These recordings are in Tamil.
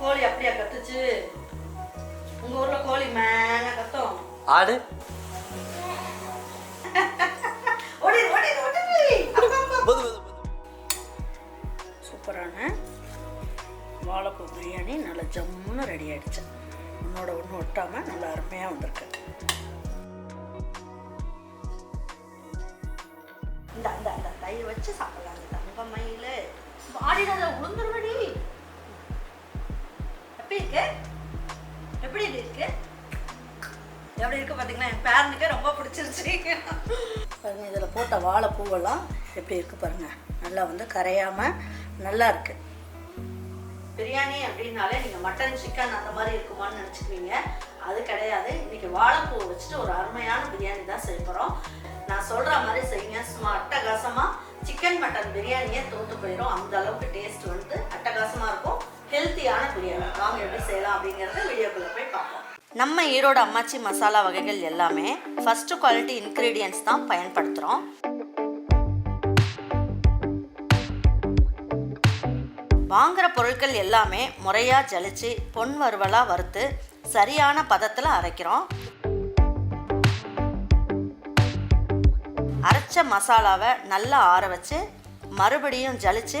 கோழி அப்படியா கத்துச்சு. உங்க ஊர்ல கோழி மேல கத்தும். ஆடு? ஓடி ஓடி ஓடி சூப்பரான வாழைப்பூ பிரியாணி நல்லா ஜம்முன்னு ரெடி ஆயிடுச்சு. ஒன்னோட ஒன்று ஒட்டாம நல்லா அருமையாக வந்திருக்கு. இந்த இந்த இந்த தயிர் வச்சு சாப்பிடலாம். அந்த தங்க மயில். பாடிடாத உளுந்துருவடி இருக்கு? எப்படி இது இருக்கு? எப்படி இருக்கு பார்த்தீங்களா என் பேரனுக்கு ரொம்ப பிடிச்சிருச்சு. பாருங்க இதில் போட்ட வாழைப்பூவெல்லாம் எப்படி இருக்கு பாருங்க? நல்லா வந்து கரையாம நல்லா இருக்கு. பிரியாணி அப்படின்னாலே நீங்கள் மட்டன் சிக்கன் அந்த மாதிரி இருக்குமான்னு நினச்சிக்குவீங்க. அது கிடையாது. இன்னைக்கு வாழைப்பூ வச்சுட்டு ஒரு அருமையான பிரியாணி தான் செய்ய போகிறோம் நான் சொல்கிற மாதிரி செய்யுங்க. சும்மா அட்டகாசமாக சிக்கன் மட்டன் பிரியாணியே தோத்து போயிடும் அந்த அளவுக்கு டேஸ்ட் வந்து அட்டகாசமாக இருக்கும். ஹெல்த்தியான பிரியாணி வாங்க எப்படி செய்யலாம் அப்படிங்கிறத வீடியோக்குள்ளே போய் பார்ப்போம். நம்ம ஈரோடு அம்மாச்சி மசாலா வகைகள் எல்லாமே ஃபஸ்ட்டு குவாலிட்டி இன்க்ரீடியன்ஸ் தான் பயன்படுத்துகிறோம் வாங்குகிற பொருட்கள் எல்லாமே முறையாக ஜலிச்சு பொன் வறுவலாக வறுத்து சரியான பதத்தில் அரைக்கிறோம். அரைச்ச மசாலாவை நல்லா ஆற வச்சு மறுபடியும் ஜலிச்சு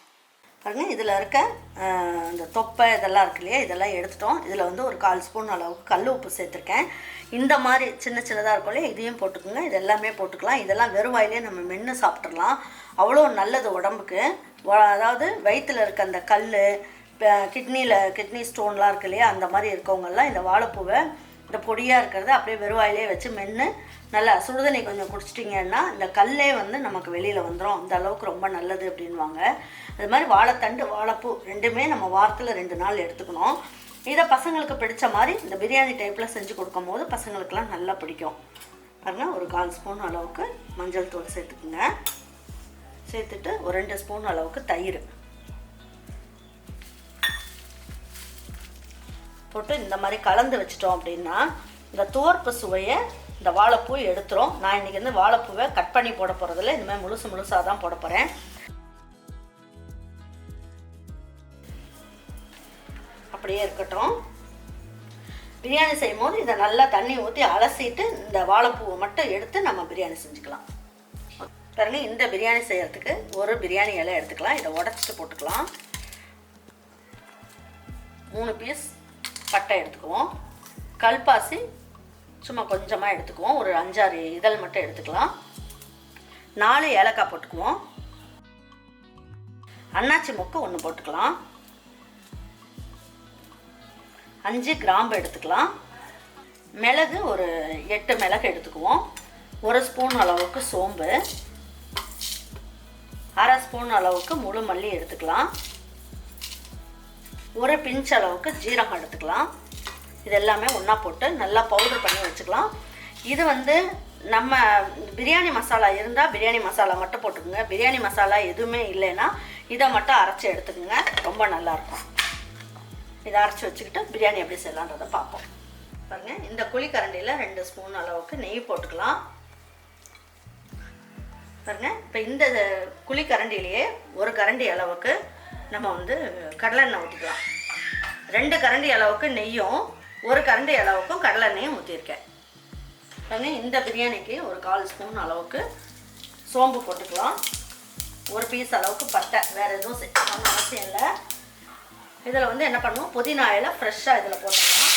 பாருங்கள் இதில் இருக்க இந்த தொப்பை இதெல்லாம் இருக்கு இல்லையா? இதெல்லாம் எடுத்துட்டோம். இதில் வந்து ஒரு கால் ஸ்பூன் அளவுக்கு கல் உப்பு சேர்த்துருக்கேன். இந்த மாதிரி சின்ன சின்னதாக இருக்கும் இல்லையா? இதையும் போட்டுக்கோங்க. இது எல்லாமே போட்டுக்கலாம். இதெல்லாம் வெறும் வாயிலே நம்ம மென்று சாப்பிட்றலாம் அவ்வளோ நல்லது உடம்புக்கு. அதாவது வயிற்றில் இருக்க அந்த கல் கிட்னியில் கிட்னி ஸ்டோன்லாம் இருக்கு இல்லையா? அந்த மாதிரி இருக்கவங்கெல்லாம் இந்த வாழைப்பூவை இந்த பொடியாக இருக்கிறத அப்படியே வெறுவாயிலே வச்சு மென்று நல்லா சுடுதண்ணி கொஞ்சம் குடிச்சிட்டிங்கன்னா இந்த கல்லே வந்து நமக்கு வெளியில் வந்துடும் அந்த அளவுக்கு ரொம்ப நல்லது அப்படின்வாங்க. அது மாதிரி வாழைத்தண்டு வாழைப்பூ ரெண்டுமே நம்ம வாரத்தில் ரெண்டு நாள் எடுத்துக்கணும். இதை பசங்களுக்கு பிடிச்ச மாதிரி இந்த பிரியாணி டைப்பில் செஞ்சு கொடுக்கும்போது பசங்களுக்கெல்லாம் நல்லா பிடிக்கும். பாருங்க ஒரு கால் ஸ்பூன் அளவுக்கு மஞ்சள் தூள் சேர்த்துக்குங்க. சேர்த்துட்டு ஒரு ரெண்டு ஸ்பூன் அளவுக்கு தயிர். போட்டு இந்த மாதிரி கலந்து வச்சிட்டோம் அப்படின்னா இந்த துவர்ப்பு சுவையை இந்த வாழைப்பூ எடுத்துரும். நான் இன்றைக்கி வந்து வாழைப்பூவை கட் பண்ணி போட போகிறதில்ல இந்த மாதிரி முழுசு முழுசாக தான் போட போகிறேன் அப்படியே இருக்கட்டும். பிரியாணி செய்யும் போது இதை நல்லா தண்ணி ஊற்றி அலசிட்டு இந்த வாழைப்பூவை மட்டும் எடுத்து நம்ம பிரியாணி செஞ்சுக்கலாம். பாருங்க இந்த பிரியாணி செய்யறதுக்கு ஒரு பிரியாணி இலை எடுத்துக்கலாம். இதை உடச்சிட்டு போட்டுக்கலாம். மூணு பீஸ் பட்டை எடுத்துக்குவோம். கல்பாசி சும்மா கொஞ்சமாக எடுத்துக்குவோம். ஒரு அஞ்சாறு இதழ் மட்டும் எடுத்துக்கலாம். நாலு ஏலக்காய் போட்டுக்குவோம். அன்னாச்சி மொக்கு ஒன்று போட்டுக்கலாம். அஞ்சு கிராம்பு எடுத்துக்கலாம். மிளகு ஒரு எட்டு மிளகு எடுத்துக்குவோம். ஒரு ஸ்பூன் அளவுக்கு சோம்பு. அரை ஸ்பூன் அளவுக்கு முழு மல்லி எடுத்துக்கலாம். ஒரு பிஞ்ச் அளவுக்கு ஜீரகம் எடுத்துக்கலாம். இது எல்லாமே ஒன்றா போட்டு நல்லா பவுடர் பண்ணி வச்சுக்கலாம். இது வந்து நம்ம பிரியாணி மசாலா இருந்தால் பிரியாணி மசாலா மட்டும் போட்டுக்கோங்க. பிரியாணி மசாலா எதுவுமே இல்லைன்னா இதை மட்டும் அரைச்சி எடுத்துக்கோங்க. ரொம்ப நல்லாயிருக்கும் இதை அரைச்சி வச்சுக்கிட்டு பிரியாணி எப்படி செய்யலான்றதை பார்ப்போம். பாருங்கள் இந்த குழிக்கரண்டியில் ரெண்டு ஸ்பூன் அளவுக்கு நெய் போட்டுக்கலாம். பாருங்கள் இப்போ இந்த குழிக்கரண்டிலேயே ஒரு கரண்டி அளவுக்கு நம்ம வந்து கடலெண்ணெய் ஊற்றிக்கலாம் ரெண்டு கரண்டி அளவுக்கு நெய்யும் ஒரு கரண்டி அளவுக்கும் கடலெண்ணெயும் ஊற்றிருக்கேன் பாருங்க இந்த பிரியாணிக்கு ஒரு கால் ஸ்பூன் அளவுக்கு சோம்பு போட்டுக்கலாம். ஒரு பீஸ் அளவுக்கு பட்டை வேறு எதுவும் சேர்க்கணும்னு அவசியம் இல்லை. இதில் வந்து என்ன பண்ணுவோம்? புதினா இலை ஃப்ரெஷ்ஷாக இதில் போட்டுக்கலாம்.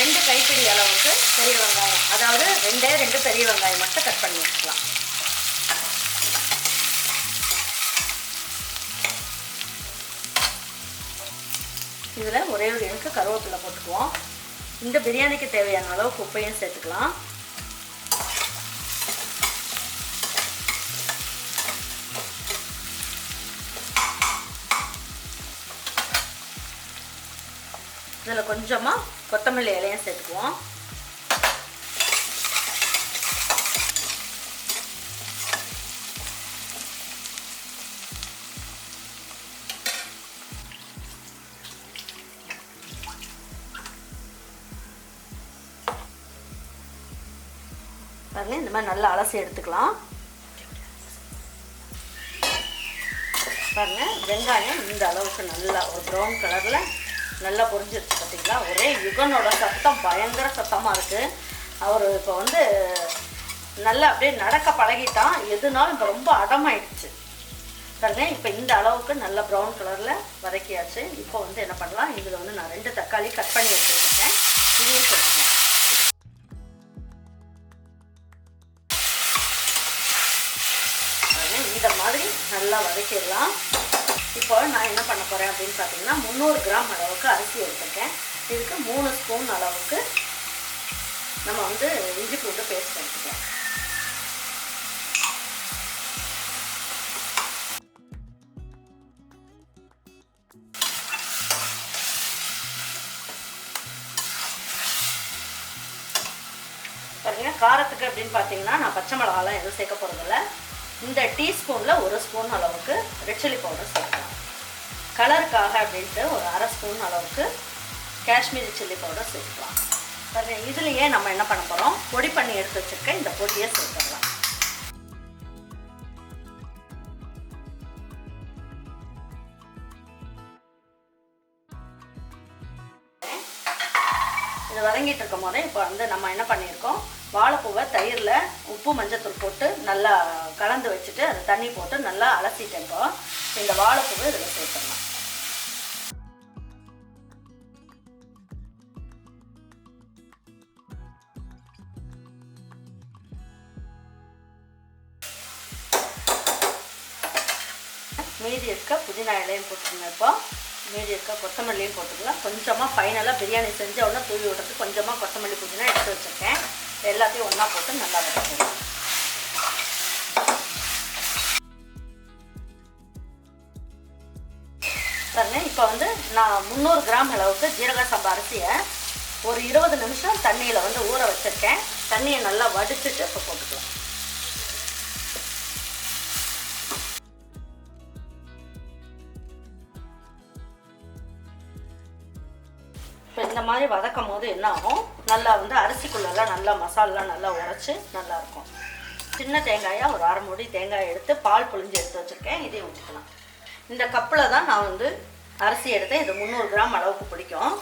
ரெண்டு கைப்பிடி அளவுக்கு பெரிய வெங்காயம் அதாவது ரெண்டே ரெண்டு பெரிய வெங்காயம் மட்டும் கட் பண்ணி வச்சுக்கலாம். இதில் ஒரே ஒரு எனக்கு கருவேப்பிலை போட்டுக்குவோம். இந்த பிரியாணிக்கு தேவையான அளவுக்கு உப்பையும் சேர்த்துக்கலாம். இதில் கொஞ்சமாக கொத்தமல்லி இலையும் சேர்த்துக்குவோம். மாதிரி நல்லா அலசி எடுத்துக்கலாம். பாருங்க வெங்காயம் இந்த அளவுக்கு நல்லா ஒரு ப்ரௌன் கலரில் நல்லா பொரிஞ்சிருச்சு பார்த்தீங்களா ஒரே யுகனோட சத்தம் பயங்கர சத்தமாக இருக்குது அவர் இப்போ வந்து நல்லா அப்படியே நடக்க பழகிட்டான். எதுனாலும் இப்போ ரொம்ப அடமாயிடுச்சு. பாருங்க இப்போ இந்த அளவுக்கு நல்ல ப்ரௌன் கலரில் வதக்கியாச்சு. இப்போ வந்து என்ன பண்ணலாம்? இதில் வந்து நான் ரெண்டு தக்காளி கட் பண்ணி வச்சுருக்கேன். நல்லா வதக்கிடலாம். இப்போ நான் என்ன பண்ண போகிறேன் அப்படின்னு பார்த்தீங்கன்னா முந்நூறு கிராம் அளவுக்கு அரிசி எடுத்துருக்கேன். இதுக்கு மூணு ஸ்பூன் அளவுக்கு நம்ம வந்து இஞ்சி பூண்டு பேஸ்ட் எடுத்துக்கலாம் பார்த்தீங்கன்னா காரத்துக்கு அப்படின்னு பார்த்தீங்கன்னா நான் பச்சை மிளகாலாம் எதுவும் சேர்க்க போகிறதில்ல இந்த டீஸ்பூனில் ஒரு ஸ்பூன் அளவுக்கு ரெட் சில்லி பவுடர் சேர்க்கலாம். கலருக்காக அப்படின்ட்டு ஒரு அரை ஸ்பூன் அளவுக்கு காஷ்மீரி சில்லி பவுடர் சேர்க்கலாம். பாருங்க இதுலேயே நம்ம என்ன பண்ண போகிறோம் பொடி பண்ணி எடுத்து வச்சுருக்க இந்த பொடியை சேர்த்துடலாம். இது வதங்கிட்டு இருக்கும் போதே இப்போ வந்து நம்ம என்ன பண்ணியிருக்கோம்? வாழைப்பூவை தயிரில் உப்பு மஞ்சத்தூள் போட்டு நல்லா கலந்து வச்சுட்டு அதை தண்ணி போட்டு நல்லா அலசிட்டேன் இப்போ. இந்த வாழைப்பூவை இதில் சேர்த்துடலாம். மீதி இருக்க புதினா இலையும் போட்டுருங்க இப்போ. மீதி இருக்க கொத்தமல்லியும் போட்டுக்கலாம். கொஞ்சமாக ஃபைனலாக பிரியாணி செஞ்சு உடனே தூவி விடுறதுக்கு கொஞ்சமாக கொத்தமல்லி புதினா எடுத்து வச்சுருக்கேன். எல்லாத்தையும் ஒன்றா போட்டு நல்லா வதக்கிடலாம் பாருங்க இப்போ வந்து நான் முந்நூறு கிராம் அளவுக்கு ஜீரக சம்பா அரிசியை ஒரு இருபது நிமிஷம் தண்ணியில் வந்து ஊற வச்சுருக்கேன். தண்ணியை நல்லா வடிச்சுட்டு இப்போ போட்டுக்கலாம். இப்போ இந்த மாதிரி வதக்கும் போது என்ன ஆகும்? நல்லா வந்து அரிசிக்குள்ளெல்லாம் நல்லா மசாலாலாம் நல்லா உரைச்சி நல்லா இருக்கும் சின்ன தேங்காயாக ஒரு அரை மூடி தேங்காய் எடுத்து பால் புழிஞ்சு எடுத்து வச்சுருக்கேன். இதையும் ஊற்றிக்கலாம். இந்த கப்பில் தான் நான் வந்து அரிசி எடுத்தேன். இது முந்நூறு கிராம் அளவுக்கு பிடிக்கும்.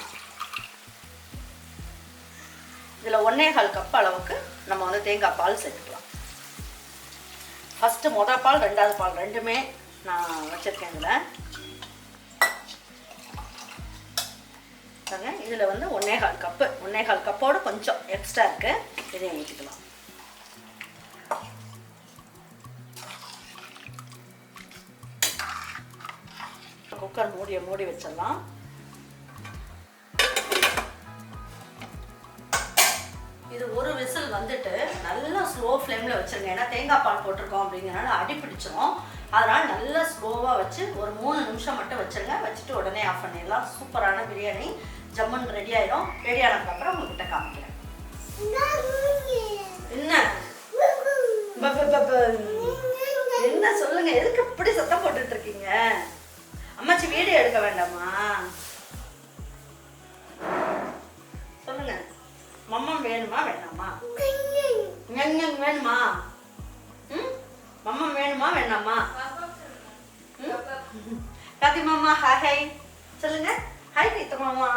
இதில் ஒன்றே கால் கப் அளவுக்கு நம்ம வந்து தேங்காய் பால் சேர்த்துக்கலாம். ஃபஸ்ட்டு மொதல் பால் ரெண்டாவது பால் ரெண்டுமே நான் வச்சுருக்கேன் இதில். பாருங்க. இதில் வந்து ஒன்றே கால் கப்பு ஒன்றே கால் கப்போட கொஞ்சம் எக்ஸ்ட்ரா இருக்கு. இதையும் ஊற்றிக்கலாம் குக்கர் மூடியை மூடி வச்சிடலாம். இது ஒரு விசில் வந்துட்டு நல்லா ஸ்லோ ஃப்ளேமில் வச்சுருங்க. ஏன்னா தேங்காய் பால் போட்டிருக்கோம் அப்படிங்கிறனால அடி பிடிச்சிரும் அதனால நல்லா ஸ்லோவாக வச்சு ஒரு மூணு நிமிஷம் மட்டும் வச்சிருங்க. வச்சுட்டு உடனே ஆஃப் பண்ணிடலாம். சூப்பரான பிரியாணி. ஜம்முன் ரெடி ஆயிடும் ரெடி ஆனதுக்கப்புறம் உங்ககிட்ட காமிக்கிறேன். என்ன. என்ன சொல்லுங்க? எதுக்கு இப்படி சத்தம் போட்டுட்டு இருக்கீங்க? அம்மாச்சி வீடியோ எடுக்க வேண்டாமா? சொல்லுங்க. மம்மம் வேணுமா ஞங் வேணுமா? மம்மம் வேணுமா வேணாமா ம்? கார்த்தி மாமா ஹாய் ஹாய் சொல்லுங்க. ஹாய் கீத்த மாமா.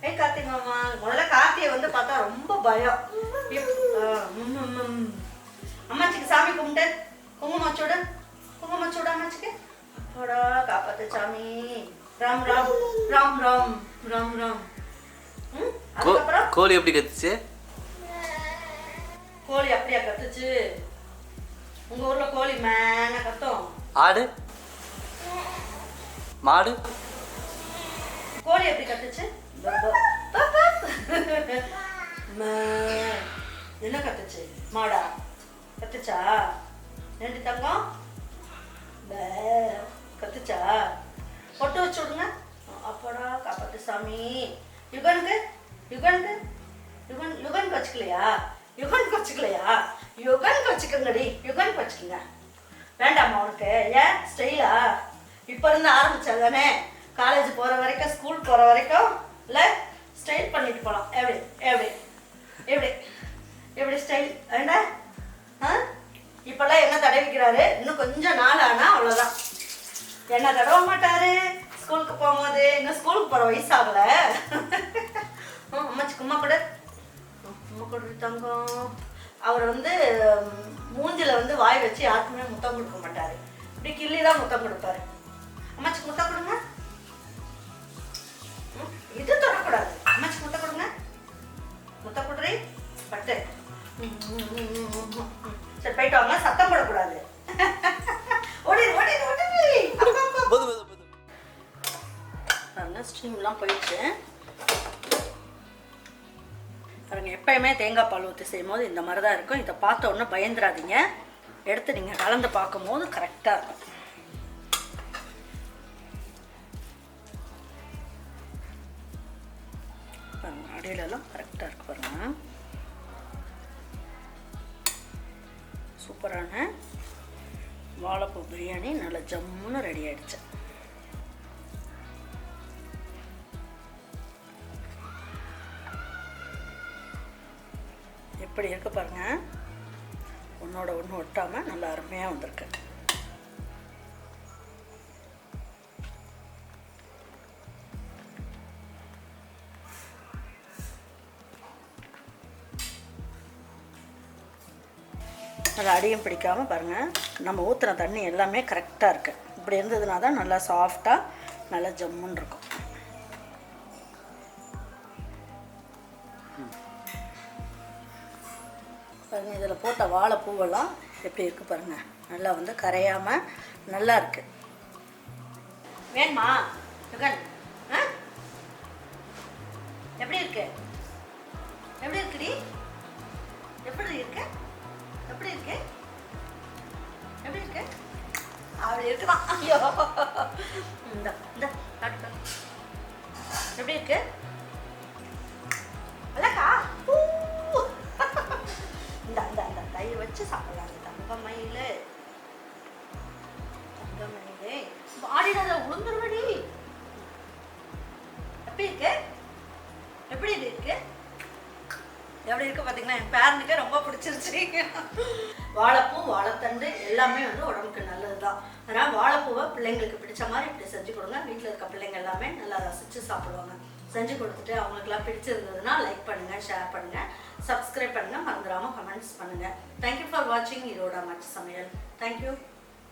ஹே கார்த்தி மாமா. முதல்ல கார்த்தியை வந்து பார்த்தா ரொம்ப பயம். அம்மாச்சிக்கு சாமி கும்பிட்டு குங்குமம் வச்சுடு அம்மாச்சிக்கு. அப்பாடா காப்பாத்து சாமி. ராம் ராம். ராம் ராம். ராம் ராம். அதுக்கப்புறம்? கோழி எப்படி கத்துச்சு? கோழி அப்படியா கத்துச்சு? உங்க ஊர்ல கோழி மேன கத்தும். ஆடு? மாடு. கோழி எப்படி கத்துச்சு? மே. என்ன கத்துச்சு? மாடா. கத்துச்சா? ரெண்டு தங்கம். பே. கத்துச்சா? பொட்டு வச்சு விடுங்க. அப்படா காப்பாத்து சாமி. யுகனுக்கு யுகனுக்கு யுகன் யுகனுக்கு வச்சுக்கலையா? யுகனுக்கு வச்சுக்கலையா? யுகனுக்கு வச்சுக்கோங்கடி. யுகனுக்கு வச்சுக்கோங்க. வேண்டாமா உனக்கு. ஏன்? ஸ்டைலா இப்போ இருந்து ஆரம்பிச்சா தானே காலேஜ் போகிற வரைக்கும் ஸ்கூல் போகிற வரைக்கும் இல்லை ஸ்டைல் பண்ணிட்டு போகலாம் எப்படி? எப்படி? எப்படி? எப்படி ஸ்டைல் என்ன? ஆ? இப்போல்லாம் என்ன தடவிக்கிறாரு இன்னும் கொஞ்சம் நாள் ஆனால் அவ்வளோதான் என்ன தடவ மாட்டாரு? ஸ்கூலுக்கு போகும்போது இன்னும் ஸ்கூலுக்கு போகிற வயசு ஆகல. அம்மாச்சி கும்மா கூட. அம்மா கூட தங்கம். அவர் வந்து மூஞ்சில வந்து வாய் வச்சு யாருக்குமே முத்தம் கொடுக்க மாட்டாரு. இப்படி கிள்ளி தான் முத்தம் கொடுப்பாரு. முத்தம் கொடுங்க இது தொடக்கூடாது. அம்மாச்சி முத்தம் கொடுங்க முத்த குடுறி பட்டு. சரி போயிட்டு வாங்க. சத்தம் போடக்கூடாது. ஓடி ஓடி ஓடி ஸ்ட்ரீம்லாம் போயிடுச்சு. பாருங்க எப்பயுமே தேங்காய் பால் ஊற்றி செய்யும் போது இந்த மாதிரி தான் இருக்கும். இதை பார்த்த உடனே பயந்துடாதீங்க எடுத்து நீங்கள் கலந்து பார்க்கும்போது கரெக்டாக இருக்கும். அடியிலலாம் கரெக்டாக இருக்கு பாருங்க. சூப்பரான வாழைப்பூ பிரியாணி நல்லா ஜம்முன்னு ரெடி ஆயிடுச்சு. எப்படி இருக்கு பாருங்க? ஒன்றோட ஒன்று ஒட்டாமல் நல்லா அருமையாக வந்திருக்கு. நல்லா அடியும் பிடிக்காமல் பாருங்கள் நம்ம ஊற்றுன தண்ணி எல்லாமே கரெக்டாக இருக்குது இப்படி இருந்ததுனா தான் நல்லா சாஃப்டாக நல்லா ஜம்முன்னு இருக்கும். பாருங்க இதில் போட்ட வாழைப்பூவெல்லாம் எப்படி இருக்கு பாருங்க. நல்லா வந்து கரையாம நல்லா இருக்கு. வேணுமா? எப்படி இருக்கு? எப்படி இருக்குடி? எப்படி இருக்கு? அப்படி இருக்குதான். ஐயோ. இந்த இந்த எப்படி இருக்கு? அழகா? இந்த இந்த இந்த தயிர் வச்சு சாப்பிடலாம். இந்த தங்க மயில தங்க மயிலே பாடிடாத உளுந்துருவடி எப்படி இருக்கு? எப்படி இது இருக்கு? எப்படி இருக்கு பார்த்தீங்கன்னா என் பேரனுக்கு ரொம்ப பிடிச்சிருச்சு. வாழைப்பூ வாழைத்தண்டு எல்லாமே வந்து உடம்புக்கு நல்லது தான் அதனால் வாழைப்பூவை பிள்ளைங்களுக்கு பிடிச்ச மாதிரி இப்படி செஞ்சு கொடுங்க. வீட்டில் இருக்க பிள்ளைங்க எல்லாமே நல்லா ரசித்து சாப்பிடுவாங்க. செஞ்சு கொடுத்துட்டு அவங்களுக்குலாம் பிடிச்சிருந்ததுன்னா லைக் பண்ணுங்கள் ஷேர் பண்ணுங்கள் சப்ஸ்கிரைப் பண்ணுங்கள் மறந்துடாமல் கமெண்ட்ஸ் பண்ணுங்கள் தேங்க்யூ ஃபார் வாட்சிங் இதோட மச் சமையல். தேங்க்யூ